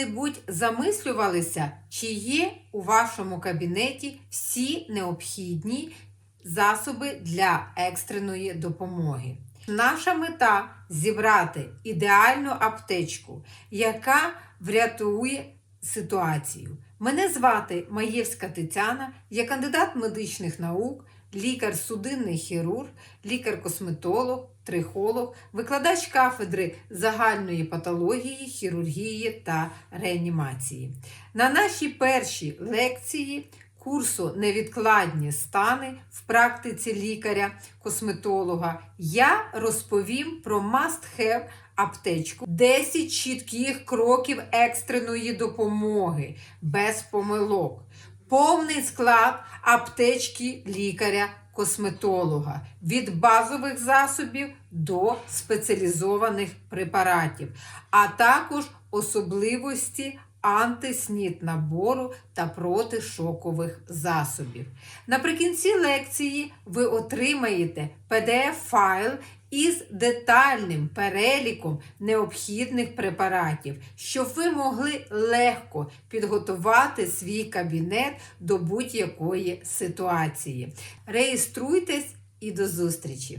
коли-небудь замислювалися, чи є у вашому кабінеті всі необхідні засоби для екстреної допомоги? Наша мета зібрати ідеальну аптечку, яка врятує ситуацію. Мене звати Маєвська Тетяна, я кандидат медичних наук, лікар-судинний хірург, лікар-косметолог, трихолог, викладач кафедри загальної патології, хірургії та реанімації. На нашій першій лекції курсу Невідкладні стани в практиці лікаря-косметолога я розповім про must-have аптечку 10 чітких кроків екстреної допомоги без помилок. Повний склад аптечки лікаря-косметолога від базових засобів до спеціалізованих препаратів, а також особливості антиснід набору та протишокових засобів. Наприкінці лекції ви отримаєте PDF-файл із детальним переліком необхідних препаратів, щоб ви могли легко підготувати свій кабінет до будь-якої ситуації. Реєструйтесь і до зустрічі!